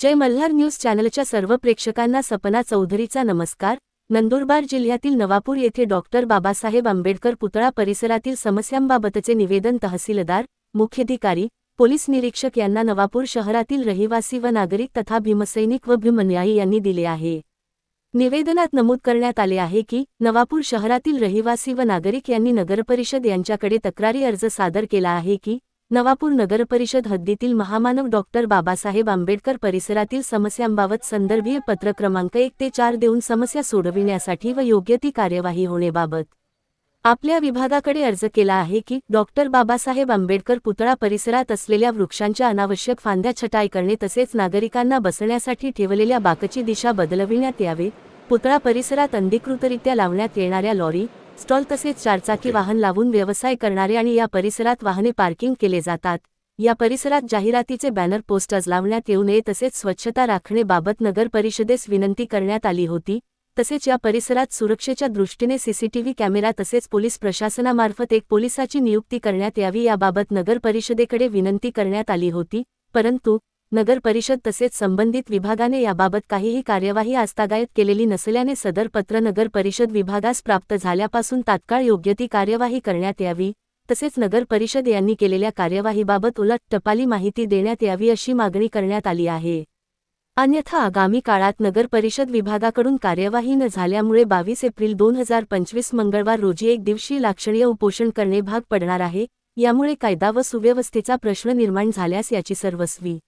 जय Malhar news चॅनलच्या सर्व प्रेक्षकांना सपना चौधरीचा नमस्कार. नंदुरबार जिल्ह्यातील नवापूर येथे डॉक्टर बाबासाहेब आंबेडकर पुतळा परिसरातील समस्यांबाबतचे निवेदन तहसीलदार मुख्याधिकारी पोलीस निरीक्षक यांना नवापूर शहरातील रहिवासी व नागरिक तथा भीमसैनिक व भीमन्यायी यांनी दिले आहे. निवेदनात नमूद करण्यात आले आहे की नवापूर शहरातील रहिवासी व नागरिक यांनी नगरपरिषद यांच्याकडे तक्रारी अर्ज सादर केला आहे की नवापूर नगरपरिषद हद्दीतील महामानव डॉक्टर बाबासाहेब आंबेडकर परिसरातील समस्यांबाबत संदर्भीय पत्र क्रमांक एक ते चार देऊन समस्या सोडविण्यासाठी व योग्य ती कार्यवाही होण्याबाबत आपल्या विभागाकडे अर्ज केला आहे की डॉक्टर बाबासाहेब आंबेडकर पुतळा परिसरात असलेल्या वृक्षांच्या अनावश्यक फांद्या छटाई करणे तसेच नागरिकांना बसण्यासाठी ठेवलेल्या बाकची दिशा बदलविण्यात यावी पुतळा परिसरात अनधिकृतरित्या लावण्यात येणाऱ्या लॉरी स्टॉल तसेच चारचाकी वाहन लावून व्यवसाय करणारे आणि या परिसरात वाहने पार्किंग केले जातात. या परिसरात जाहिरातीचे बॅनर पोस्टर्स लावण्यात येऊ नये तसेच स्वच्छता राखणेबाबत नगर परिषदेस विनंती करण्यात आली होती. तसेच या परिसरात सुरक्षेच्या दृष्टीने सीसीटीव्ही कॅमेरा तसेच पोलीस प्रशासनामार्फत एक पोलिसाची नियुक्ती करण्यात यावी याबाबत नगर परिषदेकडे विनंती करण्यात आली होती. परंतु नगर परिषद तसेच संबंधित विभागाने याबाबत काहीही कार्यवाही आस्थागायत केलेली नसल्याने सदर पत्र नगर परिषद विभागास प्राप्त झाल्यापासून तात्काळ योग्य ती कार्यवाही करण्यात यावी तसेच नगर परिषद यांनी केलेल्या कार्यवाहीबाबत उलट टपाली माहिती देण्यात यावी अशी मागणी करण्यात आली आहे. अन्यथा आगामी काळात नगर परिषद विभागाकडून कार्यवाही न झाल्यामुळे बावीस एप्रिल दोन हजार पंचवीस मंगळवार रोजी एक दिवशी लाक्षणीय उपोषण करणे भाग पडणार आहे यामुळे कायदा व सुव्यवस्थेचा प्रश्न निर्माण झाल्यास याची सर्वस्वी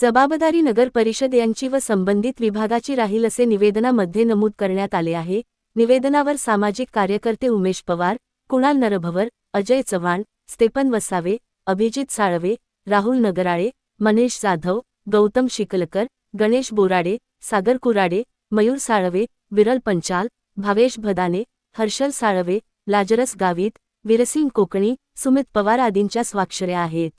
जबाबदारी नगर परिषद यांची व संबंधित विभागाची राहील असे निवेदनामध्ये नमूद करण्यात आले आहे. निवेदनावर सामाजिक कार्यकर्ते उमेश पवार कुणाल नरभवर अजय चव्हाण स्टेपन वसावे अभिजित साळवे राहुल नगराळे मनेश जाधव गौतम शिकलकर गणेश बोराडे सागर कुराडे मयूर साळवे विरल पंचाल भावेश भदाने हर्षल साळवे लाजरस गावित विरसिंग कोकणी सुमित पवार आदींच्या स्वाक्षऱ्या आहेत.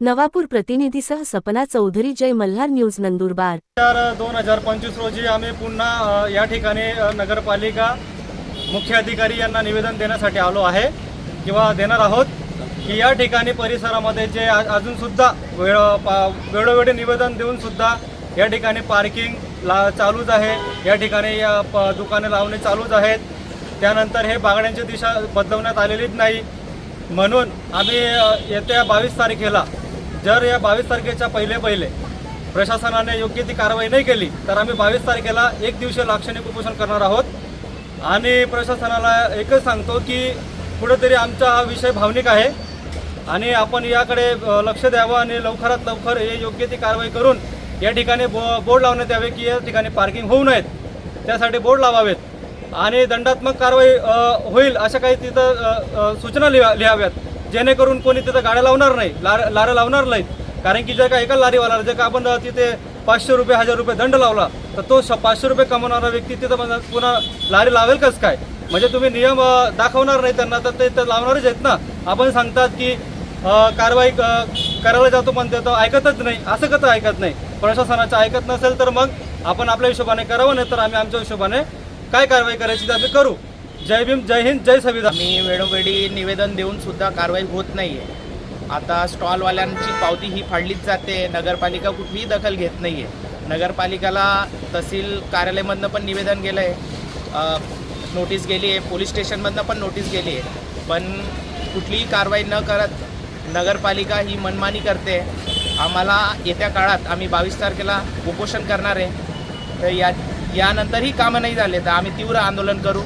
नवापूर प्रतिनिधीसह सपना चौधरी जय मल्हार न्यूज नंदुरबार. तर दोन हजार पंचवीस रोजी आम्ही पुन्हा या ठिकाणी नगरपालिका मुख्य अधिकारी यांना निवेदन देण्यासाठी आलो आहे किंवा देणार आहोत की या ठिकाणी परिसरामध्ये जे आ- अजूनसुद्धा वेळ पा- वेळोवेळी निवेदन देऊनसुद्धा या ठिकाणी पार्किंग ला चालूच आहे. या ठिकाणी या प दुकाने लावणे चालूच आहेत. त्यानंतर हे बागड्यांची दिशा बदलवण्यात आलेलीच नाही. म्हणून आम्ही येत्या बावीस तारखेला जर या बावीस तारखेच्या पहिले पहिले प्रशासनाने योग्य ती कारवाई नाही केली तर आम्ही बावीस तारखेला एक दिवशी लाक्षणिक उपोषण करणार आहोत. आणि प्रशासनाला एकच सांगतो की कुठेतरी आमचा हा विषय भावनिक आहे. आणि आपण याकडे लक्ष द्यावं आणि लवकरात लवकर हे योग्य ती कारवाई करून या ठिकाणी बो बोर्ड लावण्यात यावे की या ठिकाणी पार्किंग होऊ नयेत. त्यासाठी बोर्ड लावावेत. आणि दंडात्मक कारवाई होईल अशा काही तिथं सूचना लिहा लिहाव्यात. जेणेकरून कोणी तिथं गाड्या लावणार नाही लार लारं लावणार नाहीत. कारण की जर का एका लारीवाला जर का आपण तिथे पाचशे रुपये हजार रुपये दंड लावला तर तो पाचशे रुपये कमवणारा व्यक्ती तिथं पुन्हा- पुन्हा लारी लावेल कसं काय? म्हणजे तुम्ही नियम दाखवणार नाही त्यांना तर ते तर लावणारच आहेत ना? आपण सांगतात की कारवाई करायला जातो पण ते तर ऐकतच नाही. असं कसं ऐकत नाही? प्रशासनाचं ऐकत नसेल तर मग आपण आपल्या हिशोबाने करावं नाही तर आम्ही आमच्या हिशोबाने काय कारवाई करायची ते आम्ही करू. जय भीम जय हिंद जय संविधान मी वेळोवेळी निवेदन देऊन सुद्धा कारवाई होत नाही आहे आता स्टॉलवाल्यांची पावती ही फाडलीच जाते नगरपालिका कुठलीही दखल घेत नाही आहे नगरपालिकाला तहसील कार्यालयामधनं पण निवेदन गेलं आहे नोटीस गेली आहे पोलीस स्टेशनमधनं पण नोटीस गेली आहे पण कुठलीही कारवाई न करत नगरपालिका ही मनमानी करते. आम्हाला येत्या काळात आम्ही बावीस तारखेला उपोषण करणार आहे. तर या यानंतरही कामं नाही झाले तर आम्ही तीव्र आंदोलन करू.